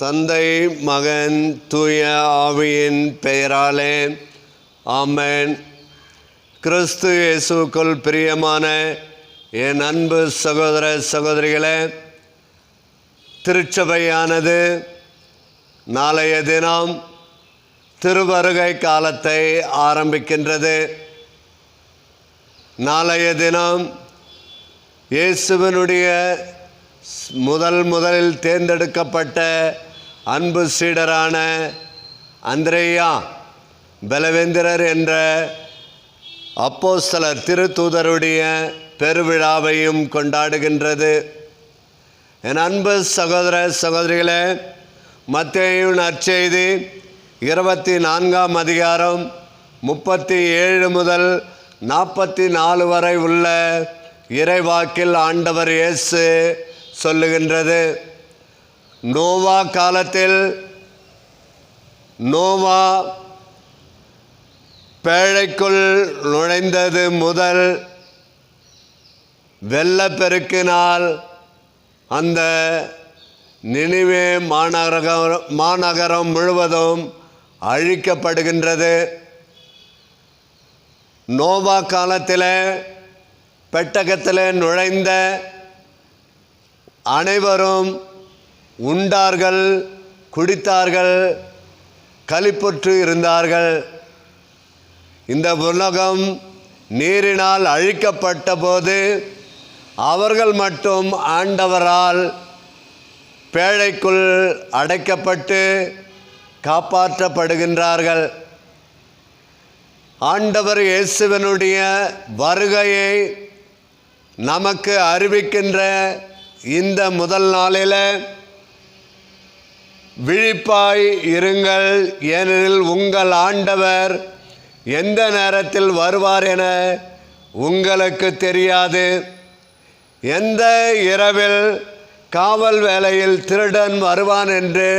தந்தை மகன் தூய ஆவியின் பெயராலே ஆமேன். கிறிஸ்து இயேசுக்குள் பிரியமான என் அன்பு சகோதர சகோதரிகளே திருச்சபையானது நாளைய தினம் திருவருகை காலத்தை ஆரம்பிக்கின்றது. நாளைய தினம் இயேசுவனுடைய முதல் முதலில் தேர்ந்தெடுக்கப்பட்ட அன்பு சீடரான அந்திரேயா பலவேந்திரர் என்ற அப்போஸ்தலர் திருத்தூதருடைய பெருவிழாவையும் கொண்டாடுகின்றது. என் அன்பு சகோதர சகோதரிகளே மத்தேயு நற்செய்தி இருபத்தி நான்காம் அதிகாரம் முப்பத்தி ஏழு முதல் நாற்பத்தி நாலு வரை உள்ள இறைவாக்கில் ஆண்டவர் இயேசு சொல்லுகின்றது. நோவா காலத்தில் நோவா பேழைக்குள் நுழைந்தது முதல் வெள்ளப்பெருக்கினால் அந்த நினைவே மாநகரம் மாநகரம் முழுவதும் அழிக்கப்படுகின்றது. நோவா காலத்தில் பெட்டகத்தில் நுழைந்த அனைவரும் உண்டார்கள் குடித்தார்கள் கழிப்பற்று இருந்தார்கள். இந்த உலகம் நீரினால் அழிக்கப்பட்ட போது அவர்கள் மட்டும் ஆண்டவரால் பேழைக்குள் அடைக்கப்பட்டு காப்பாற்றப்படுகின்றார்கள். ஆண்டவர் இயேசுவனுடைய வருகையை நமக்கு அறிவிக்கின்ற இந்த முதல் நாளில் விழிப்பாய் இருங்கள். ஏனெனில் உங்கள் ஆண்டவர் எந்த நேரத்தில் வருவார் என உங்களுக்கு தெரியாது. எந்த இரவில் காவல் வேலையில் திருடன் வருவான் என்று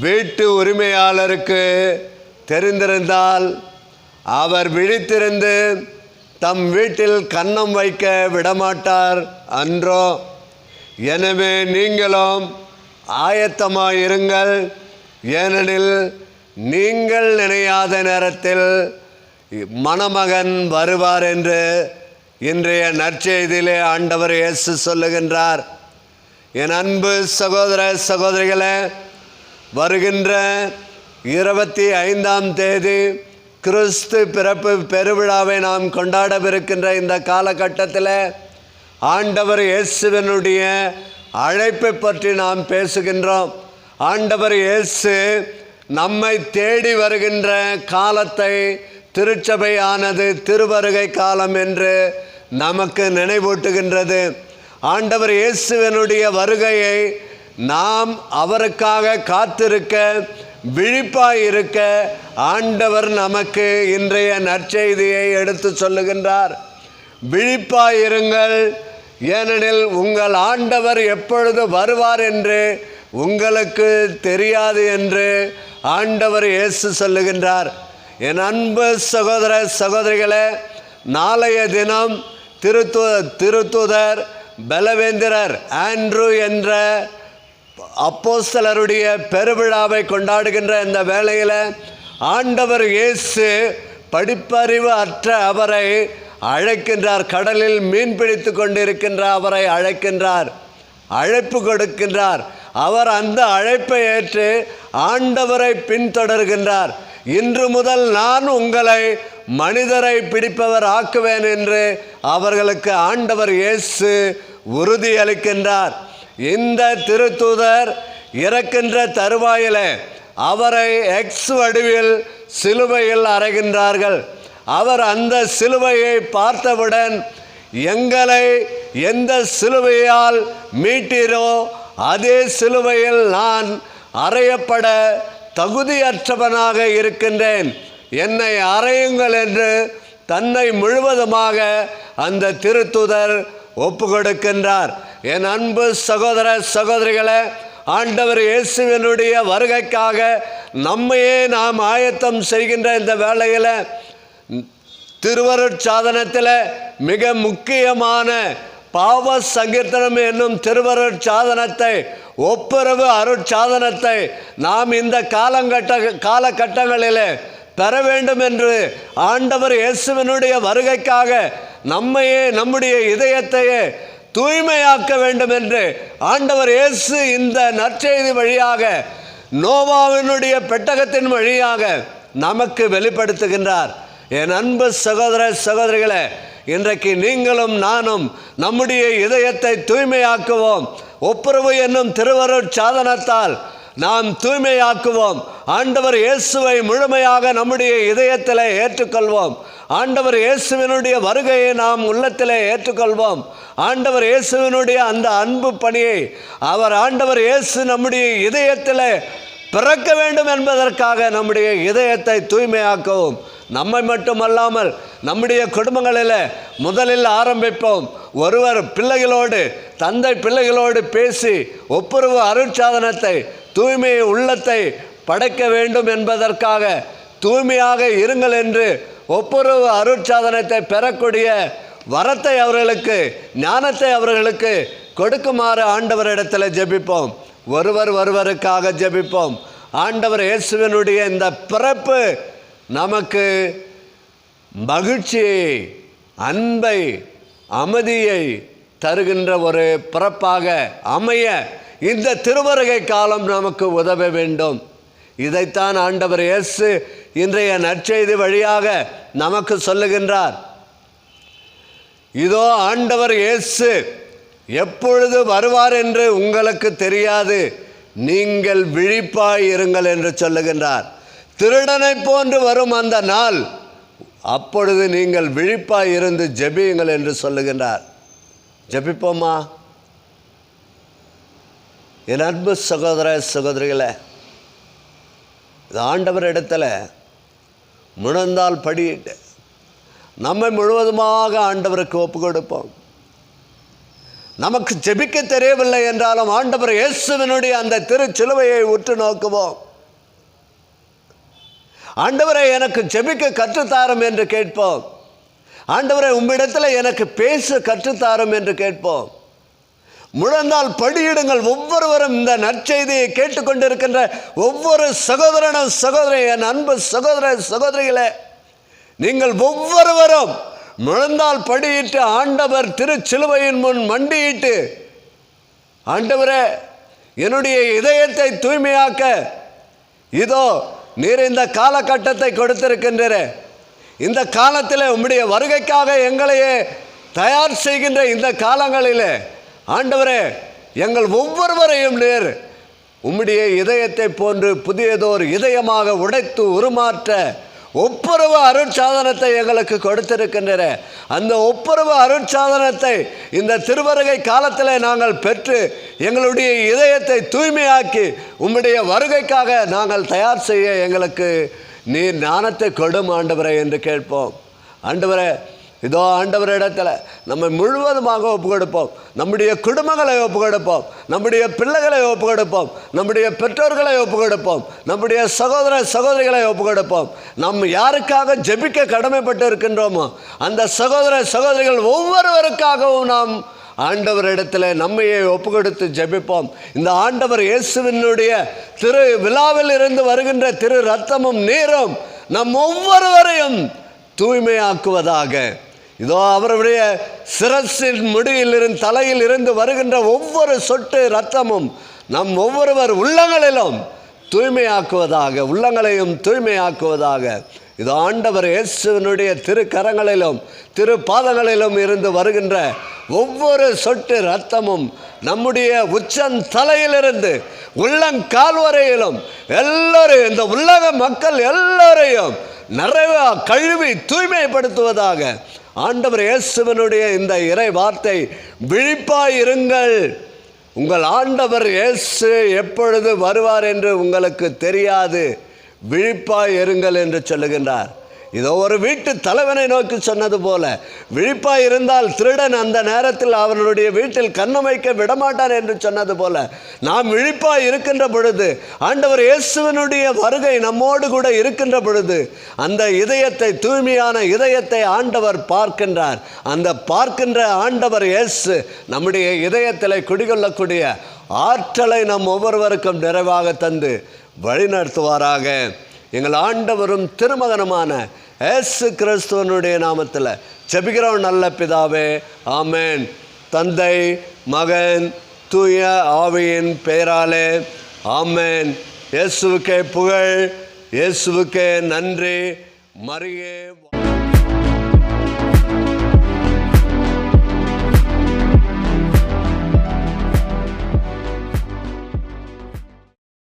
வீட்டு உரிமையாளருக்கு தெரிந்திருந்தால் அவர் விழித்திருந்து தம் வீட்டில் கன்னம் வைக்க விடமாட்டார் அன்றோ. எனவே நீங்களும் ஆயத்தமாயிருங்கள். ஏனெனில் நீங்கள் நினையாத நேரத்தில் மணமகன் வருவார் என்று இன்றைய நற்செய்தியிலே ஆண்டவர் இயேசு சொல்லுகின்றார். என் அன்பு சகோதர சகோதரிகளே வருகின்ற இருபத்தி ஐந்தாம் தேதி கிறிஸ்து பிறப்பு பெருவிழாவை நாம் கொண்டாடவிருக்கின்ற இந்த காலகட்டத்தில் ஆண்டவர் இயேசுவனுடைய அழைப்பை பற்றி நாம் பேசுகின்றோம். ஆண்டவர் இயேசு நம்மை தேடி வருகின்ற காலத்தை திருச்சபையானது திருவருகை காலம் என்று நமக்கு நினைவூட்டுகின்றது. ஆண்டவர் இயேசுவனுடைய வருகையை நாம் அவருக்காக காத்திருக்க விழிப்பாய் இருக்க ஆண்டவர் நமக்கு இன்றைய நற்செய்தியை எடுத்து சொல்லுகின்றார். விழிப்பாயிருங்கள் ஏனெனில் உங்கள் ஆண்டவர் எப்பொழுது வருவார் என்று உங்களுக்கு தெரியாது என்று ஆண்டவர் இயேசு சொல்லுகின்றார். என் அன்பு சகோதர சகோதரிகளே நாளைய தினம் திருத்து திருத்துதர் பலவேந்திரர் ஆண்ட்ரூ என்ற அப்போஸ்தலருடைய பெருவிழாவை கொண்டாடுகின்ற இந்த வேளையில் ஆண்டவர் இயேசு படிப்பறிவு அற்ற அவரை அழைக்கின்றார் கடலில் மீன் பிடித்து கொண்டிருக்கின்ற அவரை அழைக்கின்றார் அழைப்பு கொடுக்கின்றார். அவர் அந்த அழைப்பை ஏற்று ஆண்டவரை பின்தொடர்கின்றார். இன்று முதல் நான் உங்களை மனிதரை பிடிப்பவர் ஆக்குவேன் என்று அவர்களுக்கு ஆண்டவர் இயேசு உறுதியளிக்கின்றார். இந்த திருத்தூதர் இறக்கின்ற தருவாயில அவரை எக்ஸ் வடிவில் சிலுவையில் அறைகின்றார்கள். அவர் அந்த சிலுவையை பார்த்தவுடன் எங்களை எந்த சிலுவையால் மீட்டீரோ அதே சிலுவையில் நான் அறையப்பட தகுதியற்றவனாக இருக்கின்றேன். என்னை அறையுங்கள் என்று தன்னை முழுவதுமாக அந்த திருத்துதர் ஒப்பு கொடுக்கின்றார் என் அன்பு சகோதர சகோதரிகளை ஆண்டவர் இயேசுவினுடைய வருகைக்காக நம்மையே நாம் ஆயத்தம் செய்கின்ற இந்த வேளையில் திருவருட்சாதனத்தில் மிக முக்கியமான பாவ சங்கீர்த்தனம் என்னும் திருவருட்சாதனத்தை ஒப்புரவு அருட்சாதனத்தை நாம் இந்த காலங்கட்ட காலகட்டங்களில் பெற வேண்டும் என்று ஆண்டவர் இயேசுவினுடைய வருகைக்காக நம்மையே நம்முடைய இதயத்தையே தூய்மையாக்க வேண்டும் என்று ஆண்டவர் இயேசு இந்த நற்செய்தி வழியாக நோவாவினுடைய பெட்டகத்தின் வழியாக நமக்கு வெளிப்படுத்துகின்றார். என் அன்பு சகோதர சகோதரிகளே இன்றைக்கு நீங்களும் நானும் நம்முடைய இதயத்தை தூய்மையாக்குவோம். ஒப்புரவு என்னும் திருவருட் சாதனத்தால் நாம் தூய்மையாக்குவோம். ஆண்டவர் இயேசுவை முழுமையாக நம்முடைய இதயத்தில் ஏற்றுக்கொள்வோம். ஆண்டவர் இயேசுவினுடைய வருகையை நாம் உள்ளத்தில் ஏற்றுக்கொள்வோம். ஆண்டவர் இயேசுவினுடைய அந்த அன்பு பணியை அவர் ஆண்டவர் இயேசு நம்முடைய இதயத்தில் பிறக்க வேண்டும் என்பதற்காக நம்முடைய இதயத்தை தூய்மையாக்கவும். நம்மை மட்டுமல்லாமல் நம்முடைய குடும்பங்களில் முதலில் ஆரம்பிப்போம். ஒருவர் பிள்ளைகளோடு தந்தை பிள்ளைகளோடு பேசி ஒப்புரவு அருட்சாதனத்தை தூய்மை உள்ளத்தை படைக்க வேண்டும் என்பதற்காக தூய்மையாக இருங்கள் என்று ஒப்புரவு அருட்சாதனத்தை பெறக்கூடிய வரத்தை அவர்களுக்கு ஞானத்தை அவர்களுக்கு கொடுக்குமாறு ஆண்டவரிடத்தில் ஜெபிப்போம். ஒருவர் ஒருவருக்காக ஜெபிப்போம். ஆண்டவர் இயேசுவினுடைய இந்த பிறப்பு நமக்கு மகிழ்ச்சியை அன்பை அமைதியை தருகின்ற ஒரு பிறப்பாக அமைய இந்த திருவருகை காலம் நமக்கு உதவ வேண்டும். இதைத்தான் ஆண்டவர் இயேசு இன்றைய நற்செய்தி வழியாக நமக்கு சொல்லுகின்றார். இதோ ஆண்டவர் இயேசு எப்பொழுது வருவார் என்று உங்களுக்கு தெரியாது நீங்கள் விழிப்பாய் இருங்கள் என்று சொல்லுகின்றார். திருடனை போன்று வரும் அந்த நாள். அப்பொழுது நீங்கள் விழிப்பாய் இருந்து ஜெபியுங்கள் என்று சொல்லுகின்றார். ஜெபிப்போமா? என் அன்பு சகோதர சகோதரிகளே இது ஆண்டவர் இடத்துல முழந்தால் படியிட்டு நம்மை முழுவதுமாக ஆண்டவருக்கு ஒப்பு கொடுப்போம். நமக்கு ஜெபிக்க தெரியவில்லை என்றாலும் ஆண்டவர் இயேசுவினுடைய அந்த திருச்சிலுவையை உற்று நோக்குவோம். ஆண்டவரை எனக்கு ஜெபிக்க கற்றுத்தாரும் என்று கேட்போம். ஆண்டவரை உம்மிடத்தில் எனக்கு பேச கற்றுத்தாரும் என்று கேட்போம். முழந்தால் படியிடுங்கள் ஒவ்வொருவரும் இந்த நற்செய்தியை கேட்டுக்கொண்டிருக்கின்ற ஒவ்வொரு சகோதரனும் சகோதரி என் அன்பு சகோதர சகோதரிகளே நீங்கள் ஒவ்வொருவரும் முழந்தால் படியிட்டு ஆண்டவர் திருச்சிலுவையின் முன் மண்டியிட்டு ஆண்டவரே என்னுடைய இதயத்தை தூய்மையாக்க இதோ நீர் இந்த காலகட்டத்தை கொடுத்திருக்கின்ற இந்த காலத்தில் உம்முடைய வருகைக்காக எங்களையே தயார் செய்கின்ற இந்த காலங்களிலே ஆண்டவரே எங்கள் ஒவ்வொருவரையும் நேர் உம்முடைய இதயத்தை போன்று புதியதோர் இதயமாக உடைத்து உருமாற்ற ஒப்புரவு அருட்சாதனத்தை எங்களுக்கு கொடுத்திருக்கின்றன. அந்த ஒப்புரவு அருட்சாதனத்தை இந்த திருவருகை காலத்தில் நாங்கள் பெற்று எங்களுடைய இதயத்தை தூய்மையாக்கி உம்முடைய வருகைக்காக நாங்கள் தயார் செய்ய எங்களுக்கு நீர் ஞானத்தை கொடும் ஆண்டவரை என்று கேட்போம். ஆண்டவரே இதோ ஆண்டவர் இடத்துல நம்ம முழுவதுமாக ஒப்பு கொடுப்போம் நம்முடைய குடும்பங்களை ஒப்பு கொடுப்போம் நம்முடைய பிள்ளைகளை ஒப்பு கொடுப்போம் நம்முடைய பெற்றோர்களை ஒப்பு கொடுப்போம் நம்முடைய சகோதர சகோதரிகளை ஒப்பு கொடுப்போம் யாருக்காக ஜெபிக்க கடமைப்பட்டு இருக்கின்றோமோ அந்த சகோதர சகோதரிகள் ஒவ்வொருவருக்காகவும் நாம் ஆண்டவரிடத்தில் நம்மையே ஒப்பு கொடுத்து ஜெபிப்போம். இந்த ஆண்டவர் இயேசுவினுடைய திரு விழாவில் இருந்து வருகின்ற திரு ரத்தமும் நீரும் நம் ஒவ்வொருவரையும் தூய்மையாக்குவதாக இதோ அவருடைய சிரசின் முடியிலிருந்து தலையில் இருந்து வருகின்ற ஒவ்வொரு சொட்டு இரத்தமும் நம் ஒவ்வொருவர் உள்ளங்களிலும் தூய்மையாக்குவதாக உள்ளங்களையும் தூய்மையாக்குவதாக. இது ஆண்டவர் இயேசுவனுடைய திருக்கரங்களிலும் திரு பாதங்களிலும் இருந்து வருகின்ற ஒவ்வொரு சொட்டு இரத்தமும் நம்முடைய உச்சந்தலையிலிருந்து தலையிலிருந்து உள்ளங்கால் வரையிலும் எல்லோரையும் இந்த உலக மக்கள் எல்லோரையும் நிறைவா கழுவி தூய்மைப்படுத்துவதாக. ஆண்டவர் இயேசுவனுடைய இந்த இறை வார்த்தை விழிப்பாய் இருங்கள். உங்கள் ஆண்டவர் இயேசு எப்பொழுது வருவார் என்று உங்களுக்கு தெரியாது. விழிப்பாய் இருங்கள் என்று சொல்லுகின்றார். இதோ ஒரு வீட்டு தலைவனை நோக்கி சொன்னது போல விழிப்பாய் இருந்தால் திருடன் அந்த நேரத்தில் அவனுடைய வீட்டில் கண்ணமைக்க விடமாட்டான் என்று சொன்னது போல நாம் விழிப்பாய் இருக்கின்ற பொழுது ஆண்டவர் இயேசுவனுடைய வருகை நம்மோடு கூட இருக்கின்ற பொழுது அந்த இதயத்தை தூய்மையான இதயத்தை ஆண்டவர் பார்க்கின்றார். அந்த பார்க்கின்ற ஆண்டவர் இயேசு நம்முடைய இதயத்தில் குடிகொள்ளக்கூடிய ஆற்றலை நம் ஒவ்வொருவருக்கும் நிறைவாக தந்து வழிநடத்துவாராக. எங்கள் ஆண்டவரும் திருமகனுமான ஏசு கிறிஸ்துவனுடைய நாமத்தில் ஜபிக்கிறவன் நல்ல பிதாவே. ஆமேன். தந்தை மகன் தூய ஆவியின் பெயராலே. ஆமேன். இயேசுவுக்கே புகழ் இயேசுவுக்கே நன்றி. மறியே